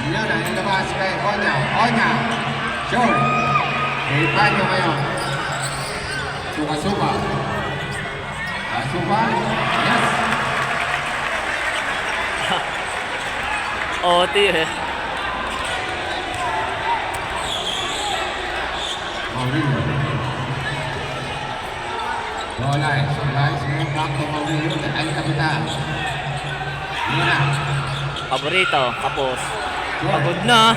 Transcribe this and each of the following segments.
Yun na, ilabas kay Onya. Onya. Sure. Kay Panyo ngayon. Suka-suka. Suka. Yes. OT eh. Maurilio. Bolay. Bolay. Sige, back to Maurilio. Ay, kapitan. Yun na. Paborito. Kapos. Sure. Pagod na.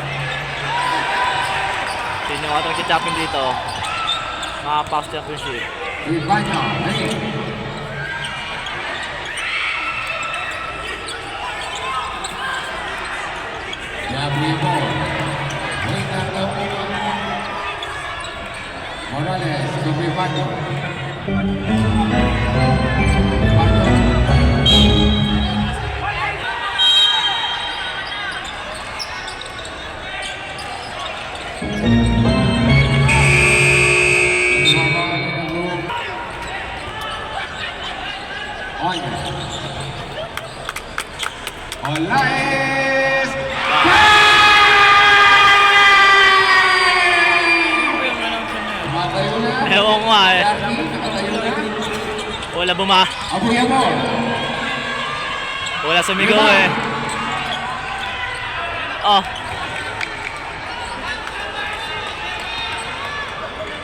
Sino ka itong champion dito? Mga past championship. Si Panyo. Wala buma. Abuya mo. Wala sumigaw eh. Oh.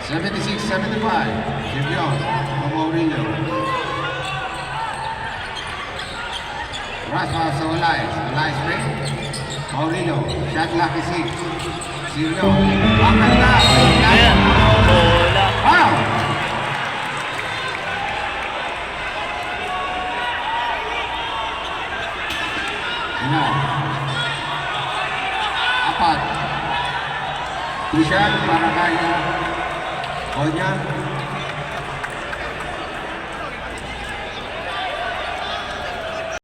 76, 75. Simeon, from Mourinho. Rasmus sa Elias. Elias Ray. Mourinho. Shot lucky six. Simeon. Bakit na? Ayan. Ina. Apat. T-shirt para kay uh, Onya.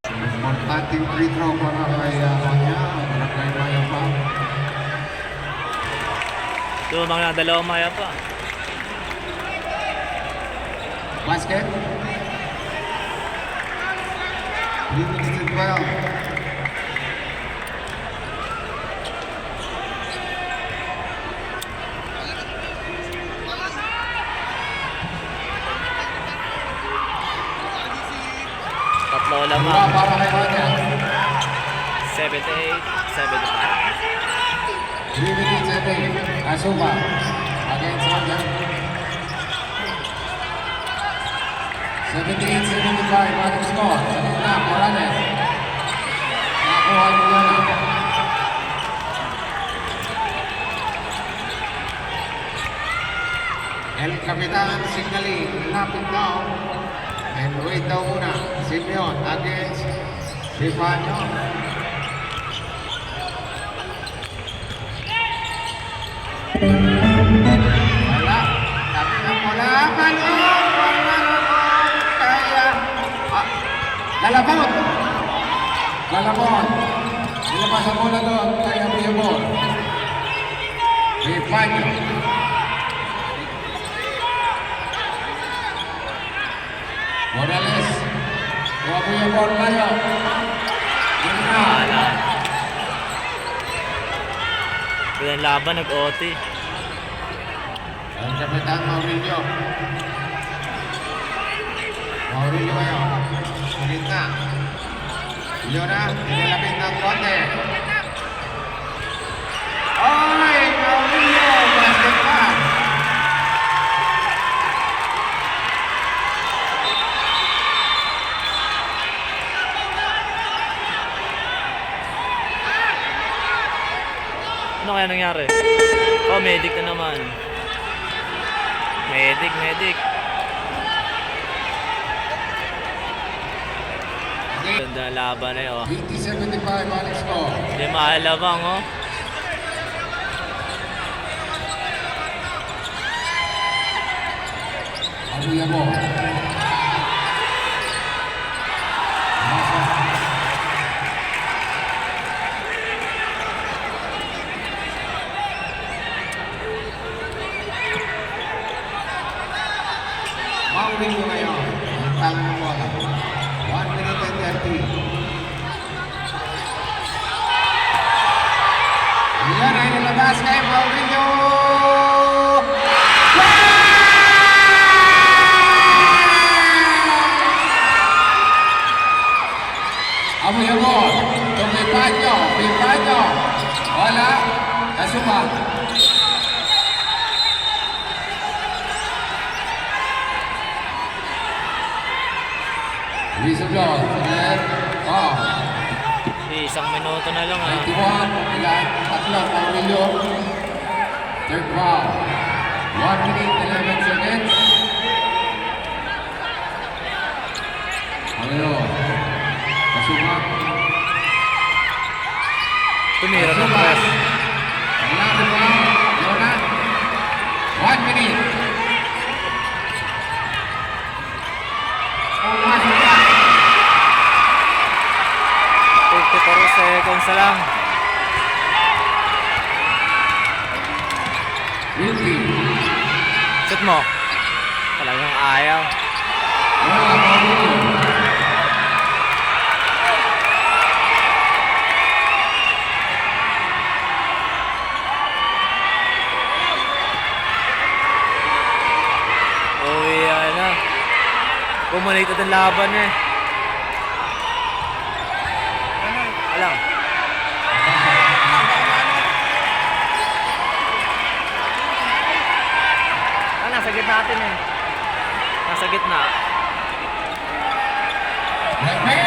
Importanteng free throw para kay uh, Onya. Para kay Maya pa. Ito mga dalawang maya pa. Basket. 3 minutes and 12. Wala lamang. para kay Onya. 78, 75. 3 minutes and 8. Asuba. Against Onya. 78-75. Bottom score. Sa gitna, Morales. Nakakuha niya na. El Capitan signaling lapit daw. And wait daw muna. Simeon against Stefano. Wala. Sabi ng wala. Manong! Manong! Kaya. Ah, Galabot! Galabot! Nilabas ang bola doon Morales. Abiabor tayo. Yun na. Wala. Ganyan laban, nag-OT. Ang Kapitan Maurilio. Maurilio kayo. Ulit na. Yun na. Inilapit ng konti. Oy! Kaya nangyari? Oh, medic na naman. Medic, medic. Ganda laban na yun. oh. 80-75 balik score. Hindi maalabang, oh. Abuya mo. Maurilio ngayon. Ang tangan ng bola. 1 minute and 30. Last time, Paulinho! Amo Yabon, tumipan nyo, pipan nyo. Wala, nasupa. Luis Oblon, third foul. Eh, isang minuto na lang ah. 91, ilan, tatlo, Paulinho. Third foul. 1 minute, 11 seconds. Paulinho, kasuma. Tumira ng press. 54 seconds na lang. Shoot mo. Talagang ayaw. Uwi, ano. Bumalitad ang laban eh. Alam. Ah, nasa gitna natin eh. Nasa gitna. Lefebvre.